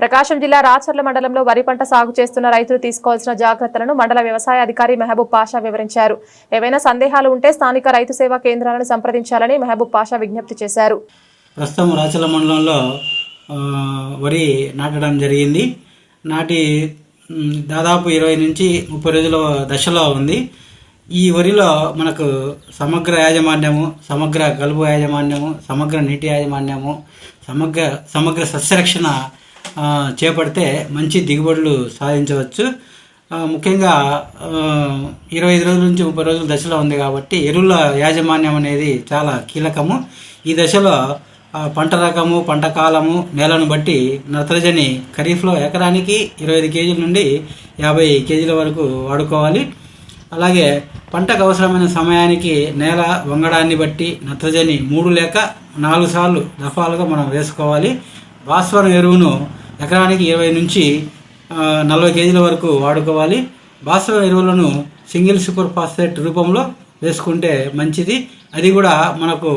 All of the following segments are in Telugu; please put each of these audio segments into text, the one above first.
ప్రకాశం జిల్లా రాచర్ల మండలంలో వరి పంట సాగు చేస్తున్న రైతులు తీసుకోవాల్సిన జాగ్రత్తలను మండల వ్యవసాయ అధికారి మెహబూబ్ పాషా వివరించారు. ఏవైనా సందేహాలు ఉంటే స్థానిక రైతు సేవా కేంద్రాలను సంప్రదించాలని మెహబూబ్ పాషా విజ్ఞప్తి చేశారు. ప్రస్తుతం రాచర్ల మండలంలో వరి నాటడం జరిగింది. నాటి దాదాపు ఇరవై నుంచి ముప్పై రోజుల దశలో ఉంది. ఈ వరిలో మనకు సమగ్ర యాజమాన్యము సమగ్ర కలుపు యాజమాన్యము సమగ్ర నీటి యాజమాన్యము సమగ్ర సమగ్ర సస్యరక్షణ చేపడితే మంచి దిగుబడులు సాధించవచ్చు. ముఖ్యంగా ఇరవై ఐదు రోజుల నుంచి ముప్పై రోజుల దశలో ఉంది కాబట్టి ఎరువుల యాజమాన్యం అనేది చాలా కీలకము. ఈ దశలో పంట రకము పంట కాలము నేలను బట్టి నత్రజని ఖరీఫ్లో ఎకరానికి ఇరవై ఐదు కేజీల నుండి యాభై కేజీల వరకు వాడుకోవాలి. అలాగే పంటకు అవసరమైన సమయానికి నేల వంగడాన్ని బట్టి నత్రజని మూడు లేక నాలుగు సార్లు దఫాలుగా మనం వేసుకోవాలి. భాస్వరం ఎరువును ఎకరానికి ఇరవై నుంచి నలభై కేజీల వరకు వాడుకోవాలి. భాస్వరం ఎరువులను సింగిల్ సూపర్ ఫాస్ఫేట్ రూపంలో వేసుకుంటే మంచిది. అది కూడా మనకు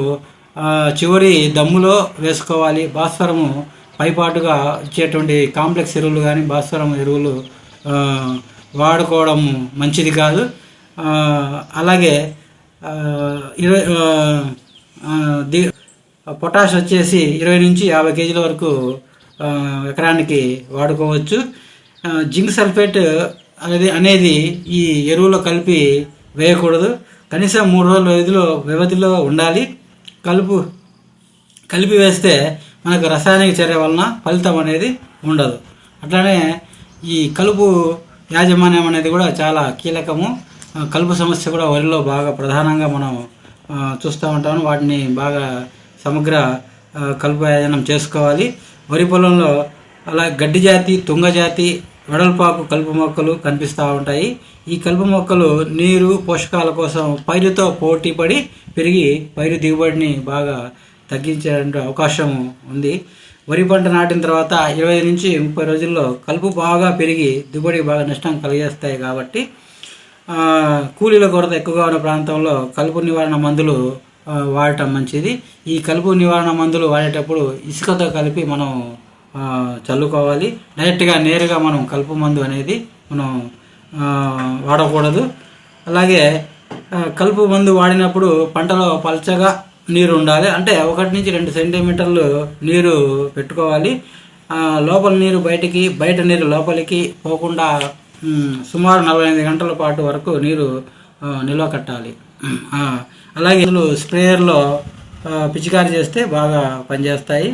చివరి దమ్ములో వేసుకోవాలి. భాస్వరము పైపాటుగా ఇచ్చేటువంటి కాంప్లెక్స్ ఎరువులు కానీ భాస్వరం ఎరువులు వాడుకోవడం మంచిది కాదు. అలాగే ఇరవై ది పొటాష్ వచ్చేసి ఇరవై నుంచి యాభై కేజీల వరకు ఎకరానికి వాడుకోవచ్చు. జింక్ సల్ఫేట్ అనేది అనేది ఈ ఎరువులో కలిపి వేయకూడదు. కనీసం మూడు రోజుల వ్యవధిలో వ్యవధిలో ఉండాలి. కలుపు కలిపి వేస్తే మనకు రసాయనిక చర్య వలన ఫలితం అనేది ఉండదు. అట్లానే ఈ కలుపు యాజమాన్యం అనేది కూడా చాలా కీలకము. కలుపు సమస్య కూడా వరిలో బాగా ప్రధానంగా మనం చూస్తూ ఉంటాము. వాటిని బాగా సమగ్ర కలుపు యాజనం చేసుకోవాలి. వరి పొలంలో అలా గడ్డి జాతి తుంగ జాతి వెడల్పాకు కలుపు మొక్కలు కనిపిస్తూ ఉంటాయి. ఈ కలుపు మొక్కలు నీరు పోషకాల కోసం పైరుతో పోటీ పడి పెరిగి పైరు దిగుబడిని బాగా తగ్గించే అవకాశం ఉంది. వరి పంట నాటిన తర్వాత ఇరవై నుంచి ముప్పై రోజుల్లో కలుపు బాగా పెరిగి దిగుబడి బాగా నష్టం కలిగేస్తాయి కాబట్టి కూలీల కొరత ఎక్కువగా ఉన్న ప్రాంతంలో కలుపు నివారణ మందులు వాడటం మంచిది. ఈ కలుపు నివారణ మందులు వాడేటప్పుడు ఇసుకతో కలిపి మనం చల్లుకోవాలి. డైరెక్ట్గా నేరుగా మనం కలుపు మందు అనేది మనం వాడకూడదు. అలాగే కలుపు మందు వాడినప్పుడు పంటలో పల్చగా నీరు ఉండాలి. అంటే ఒకటి నుంచి రెండు సెంటీమీటర్లు నీరు పెట్టుకోవాలి. లోపల నీరు బయటికి బయట నీరు లోపలికి పోకుండా సుమారు నలభై ఐదు గంటల పాటు వరకు నీరు నిల్వ కట్టాలి. అలాగే అలాగే స్ప్రేయర్లో పిచికారి చేస్తే బాగా పనిచేస్తాయి.